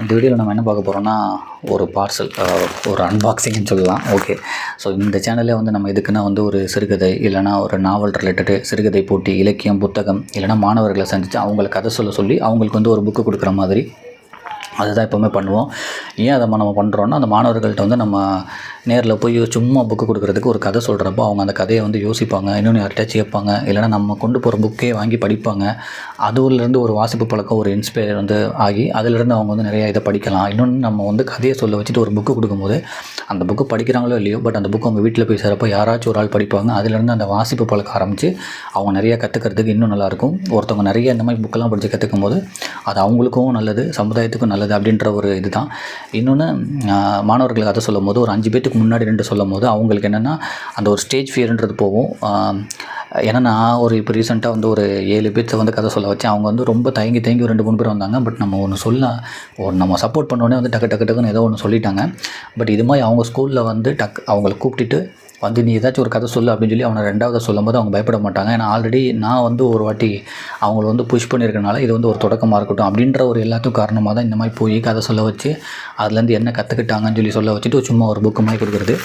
இந்த வீடியோவில் நம்ம என்ன பார்க்க போகிறோம்னா ஒரு பார்சல் ஒரு அன்பாக்சிங்னு சொல்லலாம். ஓகே ஸோ இந்த சேனலே வந்து நம்ம எதுக்குன்னா வந்து ஒரு சிறுகதை இல்லைனா ஒரு நாவல் ரிலேட்டடு சிறுகதை போட்டி இலக்கியம் புத்தகம் இல்லைனா மாணவர்களை சந்தித்து அவங்களை கதை சொல்ல சொல்லி அவங்களுக்கு வந்து ஒரு புக்கு கொடுக்குற மாதிரி அதுதான் எப்போவுமே பண்ணுவோம். ஏன் அதை நம்ம பண்ணுறோன்னா அந்த மாணவர்கள்ட்ட வந்து நம்ம நேரில் போய் சும்மா புக்கு கொடுக்குறதுக்கு ஒரு கதை சொல்கிறப்போ அவங்க அந்த கதையை வந்து யோசிப்பாங்க. இன்னொன்று யார்கிட்ட கேட்பாங்க. இல்லைனா நம்ம கொண்டு போகிற புக்கே வாங்கி படிப்பாங்க. அதுலேருந்து ஒரு வாசிப்பு பழக்கம் ஒரு இன்ஸ்பயர் வந்து ஆகி அதிலிருந்து அவங்க வந்து நிறையா இதை படிக்கலாம். இன்னொன்று நம்ம வந்து கதையை சொல்ல வச்சுட்டு ஒரு புக்கு கொடுக்கும்போது அந்த புக்கு படிக்கிறாங்களோ இல்லையோ பட் அந்த புக்கு அவங்க வீட்டில் போய் சேரப்போ யாராச்சும் ஒரு ஆள் படிப்பாங்க. அதுலேருந்து அந்த வாசிப்பு பழக்கம் ஆரம்பித்து அவங்க நிறையா கற்றுக்கிறதுக்கு இன்னும் நல்லாயிருக்கும். ஒருத்தவங்க நிறைய இந்த மாதிரி புக்கெல்லாம் படித்து கற்றுக்கும் போது அது அவங்களுக்கும் நல்லது சமுதாயத்துக்கும் நல்லது அப்படின்ற ஒரு இதுதான். இன்னொன்று மாணவர்களுக்கு அதை சொல்லும் போது ஒரு அஞ்சு பேத்துக்கு முன்னாடி ரெண்டு சொல்லும் போது அவங்களுக்கு என்னென்னா அந்த ஒரு ஸ்டேஜ் ஃபியர்ன்றது போகும். ஏன்னா நான் ஒரு இப்போ ரீசெண்டாக வந்து ஒரு ஏழு பேர்த்தை வந்து கதை சொல்ல வச்சேன். அவங்க வந்து ரொம்ப தயங்கி தயங்கி ஒரு ரெண்டு மூணு பேர் வந்தாங்க. பட் நம்ம ஒன்று சொல்ல ஒரு நம்ம சப்போர்ட் பண்ணோடனே வந்து டக்கு டக்கு டக்குன்னு ஏதோ ஒன்று சொல்லிட்டாங்க. பட் இது மாதிரி அவங்க ஸ்கூலில் வந்து டக் அவங்கள கூப்பிட்டுட்டு வந்து நீ ஏதாச்சும் ஒரு கதை சொல்லு அப்படின்னு சொல்லி அவனை ரெண்டாவது சொல்லும்போது அவங்க பயப்பட மாட்டாங்க. ஏன்னா ஆல்ரெடி நான் வந்து ஒரு வாட்டி அவங்கள வந்து புஷ் பண்ணியிருக்கனால இது வந்து ஒரு தொடக்கமாக இருக்கட்டும் அப்படின்ற ஒரு எல்லாத்துக்கும் காரணமாக தான் இந்த மாதிரி போய் கதை சொல்ல வச்சு அதுலேருந்து என்ன கற்றுக்கிட்டாங்கன்னு சொல்லி சொல்ல வச்சுட்டு சும்மா ஒரு புக்கு மாதிரி கொடுக்குறது.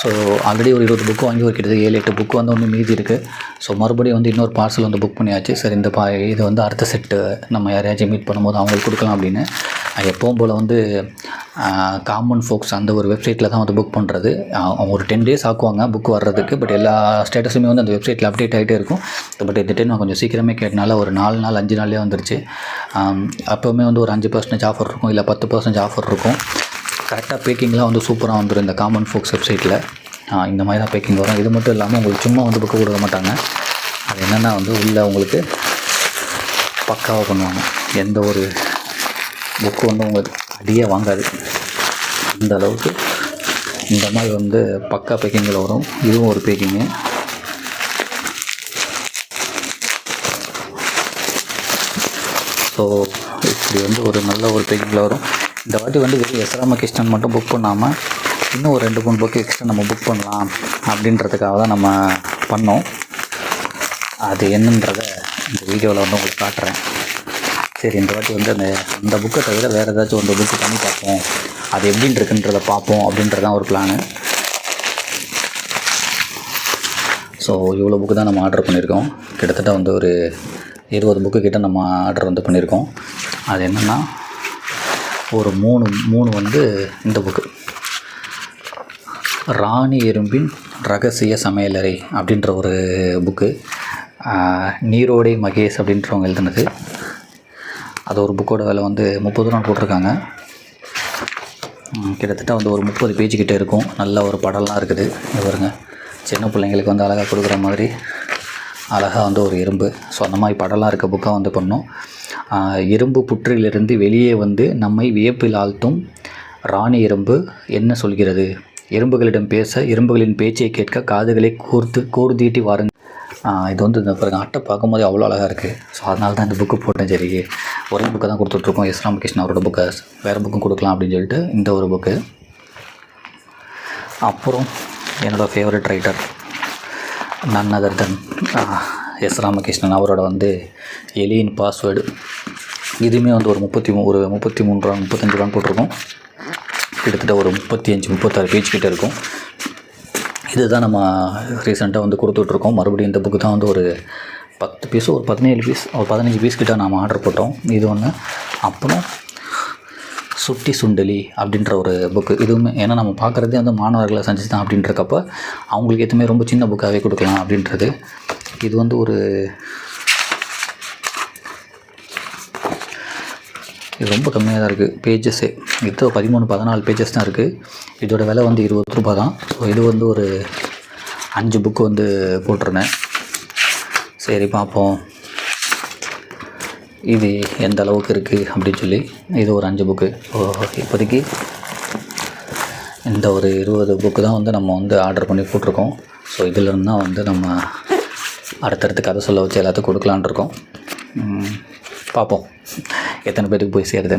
ஸோ ஆல்ரெடி ஒரு இருபது புக்கு வாங்கி ஒரு கிட்டத்தட்ட ஏழு எட்டு புக்கு வந்து ஒன்று மீதி இருக்குது ஸோ மறுபடியும் வந்து இன்னொரு பார்சல் வந்து புக் பண்ணியாச்சு. சரி இந்த பா இது வந்து அடுத்த செட்டு நம்ம யாரையாச்சும் மீட் பண்ணும்போது அவங்களுக்கு கொடுக்கலாம் அப்படின்னு. எப்பவும் போல் வந்து காமன் ஃபோக்ஸ் அந்த ஒரு வெப்சைட்டில் தான் வந்து புக் பண்ணுறது அவங்க ஒரு டென் டேஸ் ஆக்குவாங்க புக் வர்றதுக்கு பட் எல்லா ஸ்டேட்டஸுமே வந்து அந்த வெப்சைட்டில் அப்டேட் ஆகிட்டே இருக்கும். பட் இந்த டைம் நான் கொஞ்சம் சீக்கிரமே கேட்டனால ஒரு நாலு நாள் அஞ்சு நாள்லேயே வந்துருச்சு. அப்போவுமே வந்து ஒரு அஞ்சு பர்சன்டேஜ் ஆஃபர் இருக்கும் இல்லை பத்து பர்சன்டேஜ் ஆஃபர் இருக்கும். கரெக்டாக பேக்கிங்லாம் வந்து சூப்பராக வந்துடும் இந்த காமன் ஃபோக்ஸ் வெப்சைட்டில் இந்த மாதிரி தான் பேக்கிங் வரும். இது மட்டும் இல்லாமல் உங்களுக்கு சும்மா வந்து புக்கு கொடுக்க மாட்டாங்க. அது என்னென்னா வந்து உள்ளே உங்களுக்கு பக்காவாக பண்ணுவாங்க. எந்த ஒரு புக்கு வந்து உங்களுக்கு அடியே வாங்காது. அந்த அளவுக்கு இந்த மாதிரி வந்து பக்கா பேக்கிங்கில் வரும். இதுவும் ஒரு பேக்கிங்கு ஸோ இப்படி வந்து ஒரு நல்ல ஒரு பேக்கிங்கில் வரும். இந்த வாட்டி வந்து வெறும் எஸ்ராம ராமகிருஷ்ணன் மட்டும் புக் பண்ணாமல் இன்னும் ஒரு ரெண்டு மூணு புக்கு எக்ஸ்ட்ரா நம்ம புக் பண்ணலாம் அப்படின்றதுக்காக தான் நம்ம பண்ணோம். அது என்னன்றதை இந்த வீடியோவில் வந்து உங்களுக்கு காட்டுறேன். சரி இந்த வாட்டி வந்து அந்த அந்த புக்கை தவிர வேறு ஏதாச்சும் ஒரு புக்கு பண்ணி பார்ப்போம். அது எப்படின்னு இருக்குன்றதை பார்ப்போம் அப்படின்றதான் ஒரு பிளானு ஸோ இவ்வளோ புக்கு தான் நம்ம ஆர்டர் பண்ணியிருக்கோம். கிட்டத்தட்ட வந்து ஒரு இருபது புக்கு கிட்ட நம்ம ஆர்டர் வந்து பண்ணியிருக்கோம். அது என்னென்னா ஒரு மூணு மூணு வந்து இந்த புக்கு. ராணி எறும்பின் ரகசிய சமையலறை அப்படின்ற ஒரு புக்கு. நீரோடை மகேஷ் அப்படின்றவங்க எழுதுனது. அது ஒரு புக்கோட விலை வந்து முப்பது ரூபா போட்டிருக்காங்க. கிட்டத்தட்ட வந்து ஒரு முப்பது பேஜ் கிட்டே இருக்கும். நல்ல ஒரு படம்லாம் இருக்குது. இது பாருங்க. சின்ன பிள்ளைங்களுக்கு வந்து அழகாக கொடுக்குற மாதிரி அழகாக வந்து ஒரு எறும்பு. ஸோ அந்த மாதிரி படம்லாம் இருக்க புக்காக வந்து பண்ணோம். இரும்பு புற்றிலிருந்து வெளியே வந்து நம்மை வியப்பில் ஆழ்த்தும் ராணி இரும்பு என்ன சொல்கிறது? எறும்புகளிடம் பேச எறும்புகளின் பேச்சை கேட்க காதுகளை கூர்த்து கூர்தீட்டி வாருங்க இது வந்து இந்த பாருங்க அட்டை பார்க்கும்போது அவ்வளோ அழகாக இருக்குது ஸோ அதனால தான் இந்த புக்கு போட்டேன் சரி. ஒரே புக்கை தான் கொடுத்துட்ருக்கோம். எஸ். ராமகிருஷ்ணன் அவரோட புக்கை வேறு புக்கும் கொடுக்கலாம் அப்படின்னு சொல்லிட்டு இந்த ஒரு புக்கு அப்புறம் என்னோடய favourite writer none other than S Ramakrishnan அவரோட வந்து எலியின் பாஸ்வேர்டு இதுவுமே வந்து ஒரு முப்பத்தி மூ ஒரு முப்பத்தி மூணு ரூபா முப்பத்தஞ்சு ரூபான்னு போட்டிருக்கோம். கிட்டத்தட்ட ஒரு முப்பத்தி அஞ்சு முப்பத்தாறு பேஜ் கிட்ட இருக்கும். இதுதான் நம்ம ரீசெண்டாக வந்து கொடுத்துட்ருக்கோம். மறுபடியும் இந்த புக்கு தான் வந்து ஒரு பத்து பீஸோ ஒரு பதினேழு பீஸ் ஒரு பதினஞ்சு பீஸ் கிட்ட நாம் ஆர்டர் போட்டோம். இது ஒன்று அப்புறம் சுட்டி சுண்டலி அப்படின்ற ஒரு புக்கு இதுவுமே ஏன்னா நம்ம பார்க்குறதே வந்து மாணவர்களை சந்திச்சு தான் அப்படின்றக்கப்ப அவங்களுக்கு எதுவுமே ரொம்ப சின்ன புக்காகவே கொடுக்கலாம் அப்படின்றது. இது வந்து ஒரு இது ரொம்ப கம்மியாக தான் இருக்குது பேஜஸ்ஸே இது பதிமூணு பதினாலு பேஜஸ் தான் இருக்குது இதோட விலை வந்து இருபது ரூபா தான். ஸோ இது வந்து ஒரு அஞ்சு புக்கு வந்து போட்டிருந்தேன். சரி பார்ப்போம். இது எந்த அளவுக்கு இருக்குது அப்படின்னு சொல்லி. இது ஒரு அஞ்சு புக்கு இப்போதைக்கு இந்த ஒரு இருபது புக்கு தான் வந்து நம்ம வந்து ஆர்டர் பண்ணி போட்டிருக்கோம். ஸோ இதிலிருந்து தான் வந்து நம்ம அடுத்தடுத்து கதை சொல்ல வச்சு எல்லாத்துக்கும் கொடுக்கலான்னு இருக்கோம். பார்ப்போம். எத்தனை பேருக்கு போய் சேருது?